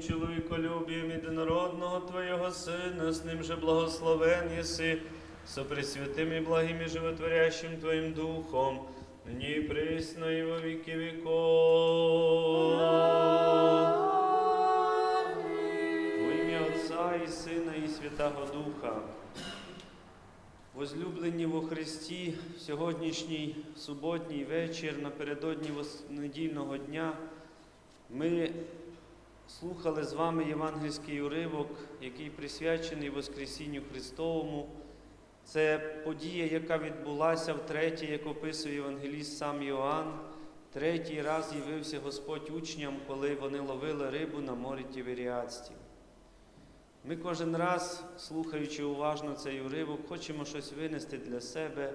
чоловіколюбієм єдинородного Твоєго Сина, з ним же благословен єси, со пресвятим і благим і животворящим Твоїм Духом, нині і присно і во віки віков. Во ім'я Отця і Сина, і Святого Духа. Возлюблені во Христі, в сьогоднішній суботній вечір, напередодні недільного дня, ми слухали з вами євангельський уривок, який присвячений Воскресінню Христовому. Це подія, яка відбулася втретє, як описує Євангеліст сам Йоанн. Третій раз явився Господь учням, коли вони ловили рибу на морі Тіверіадській. Ми кожен раз, слухаючи уважно цей уривок, хочемо щось винести для себе.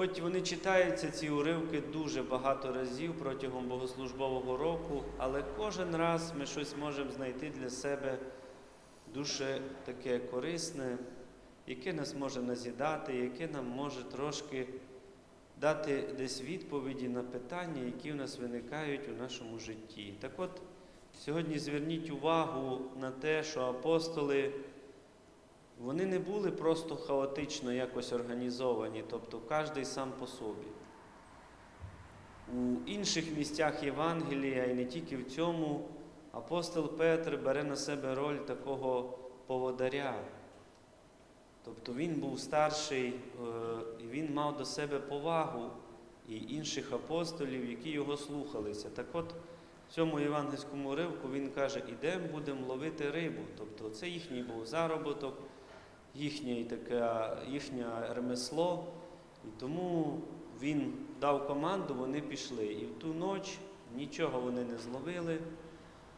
Хоч вони читаються, ці уривки дуже багато разів протягом богослужбового року, але кожен раз ми щось можемо знайти для себе дуже таке корисне, яке нас може назідати, яке нам може трошки дати десь відповіді на питання, які в нас виникають у нашому житті. Так от, Сьогодні зверніть увагу на те, що апостоли вони не були просто хаотично якось організовані, тобто кожен сам по собі. У інших місцях Євангелія і не тільки в цьому апостол Петр бере на себе роль такого поводаря. Тобто він був старший, е, і він мав до себе повагу і інших апостолів, які його слухалися. Так от, в цьому євангельському уривку він каже, ідемо, будемо ловити рибу. Тобто це їхній був заробіток, їхнє таке, їхнє ремесло. І тому він дав команду, вони пішли. І в ту ніч нічого вони не зловили.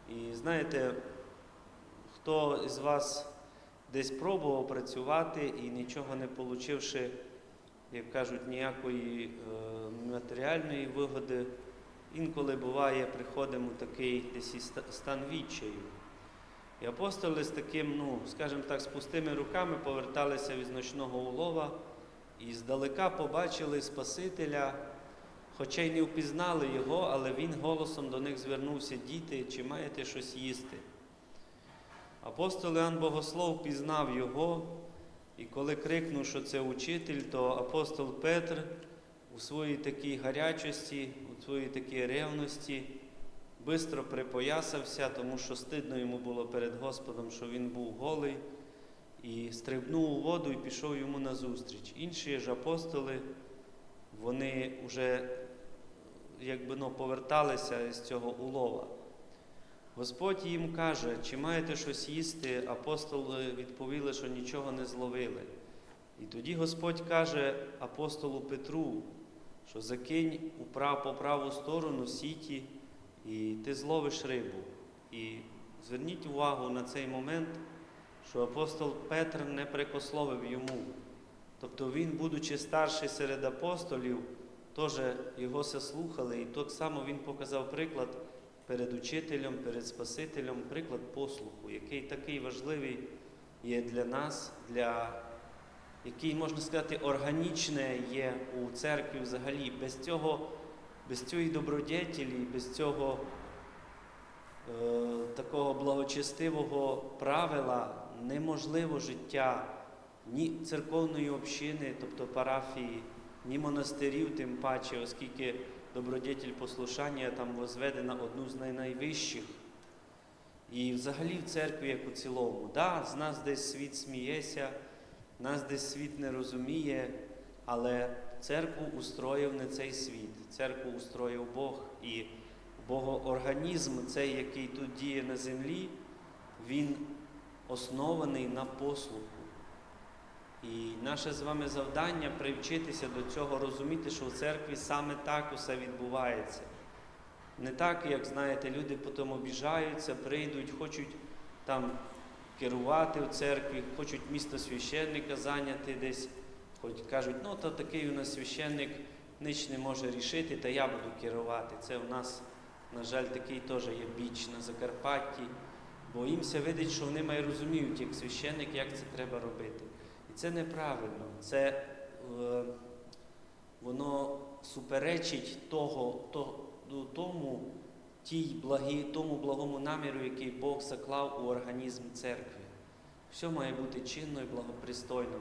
І знаєте, хто з вас десь пробував працювати і нічого не получивши, як кажуть, ніякої е, матеріальної вигоди, Інколи буває, приходимо такий десь стан відчаю. І апостоли з таким, ну, скажімо так, з пустими руками поверталися від ночного улова і здалека побачили Спасителя, хоча й не впізнали його, але він голосом до них звернувся, діти, чи маєте щось їсти? Апостол Іоанн Богослов пізнав його, і коли крикнув, що це учитель, то апостол Петр у своїй такій гарячості, у своїй такій ревності, бистро припоясався, тому що стидно йому було перед Господом, що він був голий, і стрибнув у воду і пішов йому назустріч. Інші ж апостоли, вони вже якби ну, поверталися з цього улова. Господь їм каже, чи маєте щось їсти, апостоли відповіли, що нічого не зловили. І тоді Господь каже апостолу Петру, що закинь по праву сторону сіті, і ти зловиш рибу. І зверніть увагу на цей момент, що апостол Петр не прикословив йому. Тобто він, будучи старший серед апостолів, теж його все слухали, і так само він показав приклад перед учителем, перед Спасителем, приклад послуху, який такий важливий є для нас, для який, можна сказати, органічне є у церкві взагалі. Без цього, без цієї добродетелі, без цього е, такого благочестивого правила неможливо життя ні церковної общини, тобто парафії, ні монастирів, тим паче, оскільки добродетель послушання там возведена одну з найвищих. І взагалі в церкві, як у цілому. Да, з нас десь світ сміється, нас десь світ не розуміє, але церкву устроїв не цей світ, церкву устроїв Бог. І богоорганізм, цей, який тут діє на землі, він оснований на послуху. І наше з вами завдання привчитися до цього, розуміти, що в церкві саме так усе відбувається. Не так, як знаєте, люди потім обіжаються, прийдуть, хочуть там керувати в церкві, хочуть місто священника зайняти десь, хоч кажуть, ну то такий у нас священник ніч не може рішити, та я буду керувати. Це у нас, на жаль, такий теж є біч на Закарпатті, бо їмся видить, що вони має розуміють, як священник, як це треба робити. І це неправильно. Це е, воно суперечить того, то, тому, тій благі, тому благому наміру, який Бог заклав у організм церкви. Все має бути чинно і благопристойно.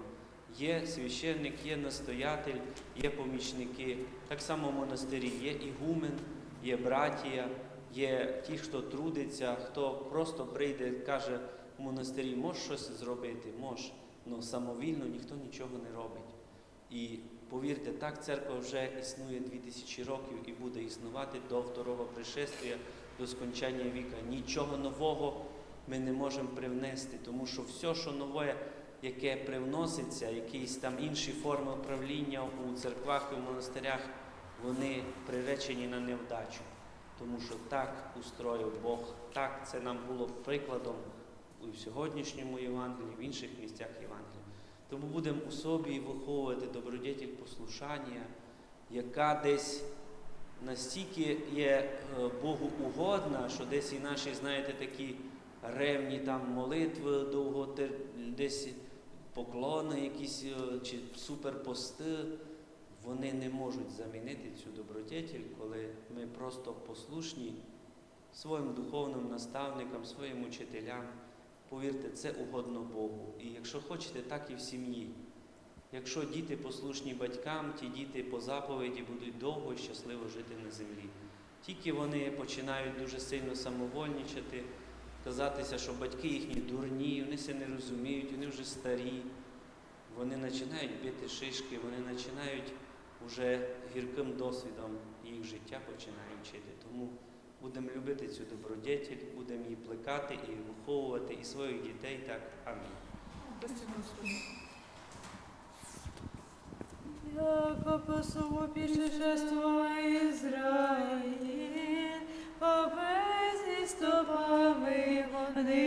Є священник, є настоятель, є помічники. Так само в монастирі є ігумен, є братія, є ті, хто трудиться, хто просто прийде, каже в монастирі, можеш щось зробити, можеш, але самовільно ніхто нічого не робить. І повірте, так церква вже існує 2000 років і буде існувати до второго пришестя, до скончання віка. Нічого нового ми не можемо привнести, тому що все, що нове, яке привноситься, якісь там інші форми управління у церквах і в монастирях, вони приречені на невдачу. Тому що так устроїв Бог, так це нам було прикладом у сьогоднішньому Євангелії, в інших місцях Євангелія. Тому будемо у собі виховувати добродетель послушання, яка десь настільки є е, Богу угодна, що десь і наші, знаєте, такі ревні там молитви довго десь поклони якісь е, чи суперпости, вони не можуть замінити цю добродетель, коли ми просто послушні своїм духовним наставникам, своїм учителям. Повірте, це угодно Богу. І якщо хочете, так і в сім'ї. Якщо діти послушні батькам, ті діти по заповіді будуть довго і щасливо жити на землі. Тільки вони починають дуже сильно самовольничати, казатися, що батьки їхні дурні, вони це не розуміють, вони вже старі, вони починають бити шишки, вони починають вже гірким досвідом їх життя починають вчити. Тому будемо любити цю добродетель, будемо її плекати і виховувати і своїх дітей так. Амінь. Яко по собу пішешество Ізраїль, стопами вони